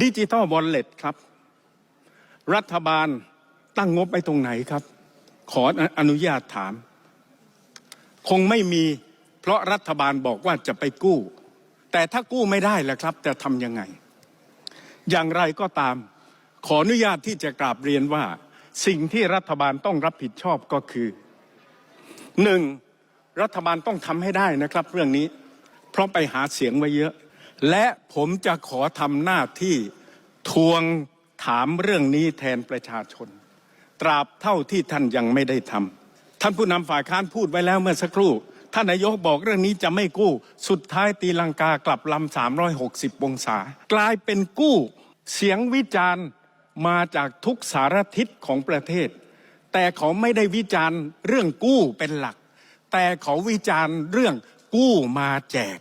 ดิจิตอลวอลเล็ตครับ รัฐบาลตั้งงบไปตรงไหนครับ ขออนุญาตถาม คงไม่มี เพราะรัฐบาลบอกว่าจะไปกู้ แต่ถ้ากู้ไม่ได้ล่ะครับจะทำยังไง อย่างไรก็ตาม ขออนุญาตที่จะกราบเรียนว่า สิ่งที่รัฐบาลต้องรับผิดชอบก็คือหนึ่งรัฐบาลต้องทำให้ได้นะครับ เรื่องนี้ เพราะไปหาเสียงไว้เยอะ และผมจะขอทำหน้าที่ทวงถามเรื่องนี้แทนประชาชน ตราบเท่าที่ท่านยังไม่ได้ทำท่านผู้นำฝ่ายค้านพูดไว้แล้วเมื่อสักครู่ ท่านนายกบอกเรื่องนี้จะไม่กู้ สุดท้ายตีลังกากลับลำ360 องศา กลายเป็นกู้ เสียงวิจารณ์มาจากทุกสารทิศของประเทศ แต่เขาไม่ได้วิจารณ์เรื่องกู้เป็นหลัก แต่เขาวิจารณ์เรื่องกู้มาแจก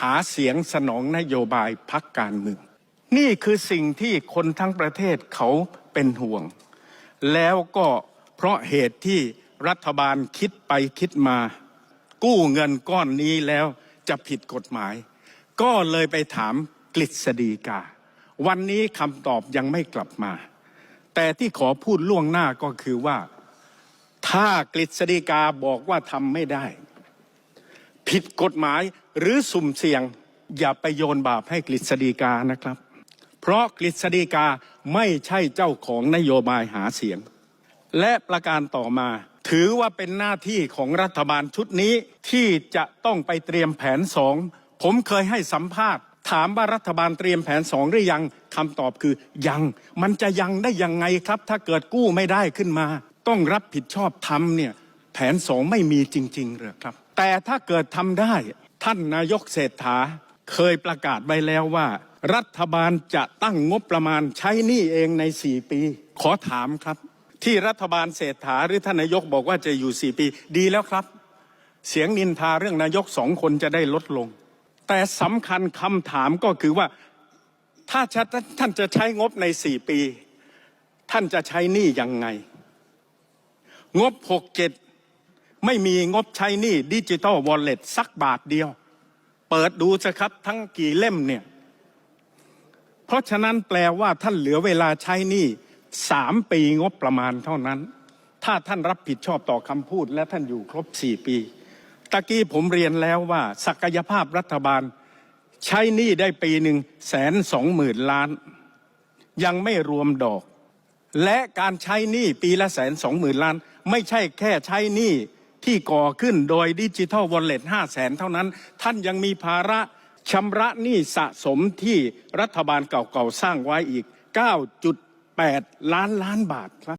หาเสียงสนองนโยบายพักการเมือง นี่คือสิ่งที่คนทั้งประเทศเขาเป็นห่วง แล้วก็เพราะเหตุที่รัฐบาลคิดไปคิดมา กู้เงินก้อนนี้แล้วจะผิดกฎหมาย ก็เลยไปถามกฤษฎีกา วันนี้คำตอบยังไม่กลับมา แต่ที่ขอพูดล่วงหน้าก็คือว่า ถ้ากฤษฎีกาบอกว่าทำไม่ได้ ผิดกฎหมาย หรือสุ่มเสี่ยงอย่าไปโยนบาปให้กฤษฎีกานะครับ เพราะกฤษฎีกาไม่ใช่เจ้าของนโยบายหาเสียง และประการต่อมา ถือว่าเป็นหน้าที่ของรัฐบาลชุดนี้ที่จะต้องไปเตรียมแผนสองผมเคยให้สัมภาษณ์ ถามว่ารัฐบาลเตรียมแผนสองหรือยังคำตอบคือยัง มันจะยังได้ยังไงครับ ถ้าเกิดกู้ไม่ได้ขึ้นมา ต้องรับผิดชอบทำเนี่ยแผนสองไม่มีจริงๆหรือครับ แต่ถ้าเกิดทำได้ท่านนายกเศรษฐาเคยประกาศไว้แล้วว่า รัฐบาลจะตั้งงบประมาณใช้หนี้เองใน 4 ปี ขอถามครับ ที่รัฐบาลเศรษฐาหรือท่านนายกบอกว่าจะอยู่ 4 ปี ดีแล้วครับ เสียงนินทาเรื่องนายกสองคนจะได้ลดลง แต่สำคัญคำถามก็คือว่าถ้าท่านจะใช้งบใน 4 ปี ท่านจะใช้หนี้ยังไง งบ 67 ไม่มีงบใช้หนี้ดิจิตอลวอลเล็ตสักบาทเดียว เปิดดูสิครับทั้งกี่เล่มเนี่ย เพราะฉะนั้นแปลว่าท่านเหลือเวลาใช้หนี้สามปีงบประมาณเท่านั้น ถ้าท่านรับผิดชอบต่อคำพูด และท่านอยู่ครบสี่ปี ตะกี้ผมเรียนแล้วว่า ศักยภาพรัฐบาล ใช้หนี้ได้ปีหนึ่งแสนสองหมื่นล้าน ยังไม่รวมดอก และการใช้หนี้ปีละแสนสองหมื่นล้าน ไม่ใช่แค่ใช้หนี้ ที่ก่อขึ้นโดยดิจิทัลวอลเล็ตห้าแสนเท่านั้น ท่านยังมีภาระชำระหนี้สะสมที่รัฐบาลเก่าๆ สร้างไว้อีก 9.8 ล้านล้านบาทครับ